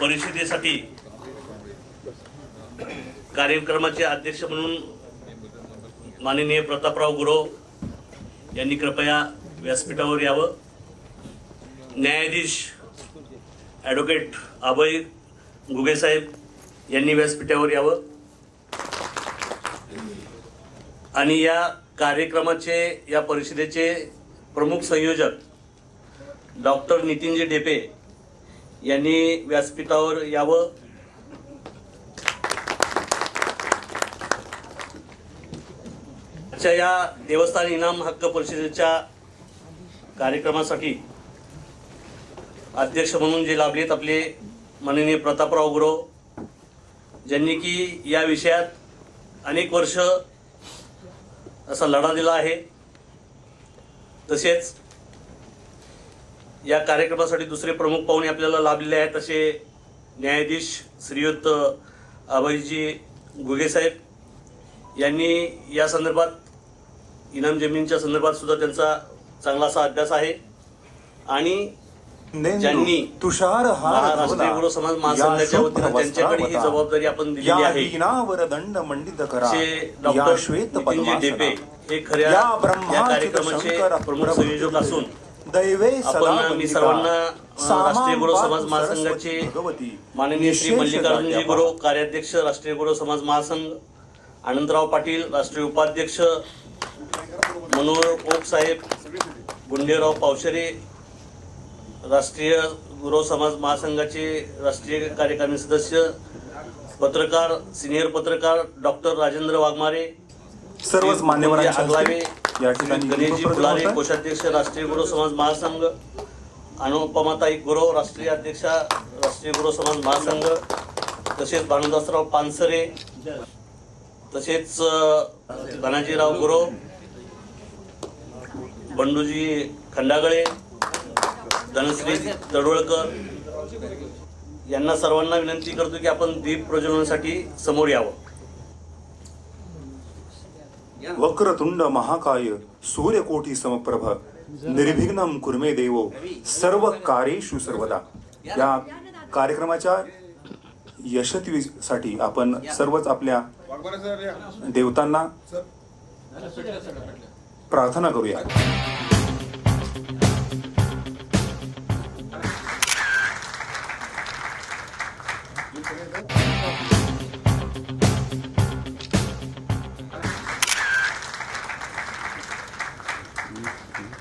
परिषदेसाठी कार्यक्रमाचे अध्यक्ष म्हणून माननीय प्रतापराव गुरव यांनी कृपया व्यासपीठावर यावं. न्यायाधीश ॲडव्होकेट अभय गुगेसाहेब यांनी व्यासपीठावर यावं. आणि या कार्यक्रमाचे या परिषदेचे प्रमुख संयोजक डॉक्टर नितीनजी ढेपे यांनी व्यासपीठावर यावं. आजच्या या देवस्थान इनाम हक्क परिषदेच्या कार्यक्रमासाठी अध्यक्ष म्हणून जे लाभलेत आपले माननीय प्रतापराव गुरव ज्यांनी की या विषयात अनेक वर्ष असा लढा दिला आहे. तसेच या कार्यक्रमासाठी दुसरे प्रमुख पाहुणे आपल्याला लाभलेले आहेत तसे न्यायाधीश श्रीयुत अभयजी घुगे साहेब. यांनी या संदर्भात इनाम जमीनच्या संदर्भात सुद्धा त्यांचा चांगला असा अभ्यास आहे. आणि ज्यांनी तुषार महाराष्ट्रीय गुरु समाज महासंघाच्या वतीनं त्यांच्याकडे ही जबाबदारी आपण दिलेली आहे. दंड मंडित करा. डॉक्टर श्वेत ढेपे हे खऱ्या या कार्यक्रमाचे प्रमुख संयोजक असून दैवे सदा आपण मी. सर्वांना राष्ट्रीय गुरु समाज महासंघाचे. माननीय श्री मल्लिकार्जुनजी गुरु कार्याध्यक्ष राष्ट्रीय गुरु समाज महासंघ आनंदराव पाटील राष्ट्रीय उपाध्यक्ष मनोहर ओक साहेब गुंडेराव पावशरे राष्ट्रीय गुरु समाज महासंघाचे राष्ट्रीय कार्यकारिणी सदस्य पत्रकार सिनियर पत्रकार डॉक्टर राजेंद्र वाघमारे सर्वच मान्यवरांच्या आगलावे या ठिकाणी गणेशजी फुलारे. कोषाध्यक्ष राष्ट्रीय गुरु समाज महासंघ अनुपमाताई गुरव राष्ट्रीय अध्यक्षा राष्ट्रीय गुरु समाज महासंघ तसेच भानुदासराव पानसरे तसेच धनाजीराव गुरव बंडूजी खंडागळे धनश्री तडवळकर यांना सर्वांना विनंती करतो की आपण दीप प्रज्वलनासाठी समोर यावं वक्रतुंड महाकाय सूर्यकोटी समप्रभ निर्विघ्नम कुर्मे देवो सर्व कार्येषु सर्वदा. या कार्यक्रमाच्या यशस्वीसाठी आपण सर्वच आपल्या देवतांना प्रार्थना करूया.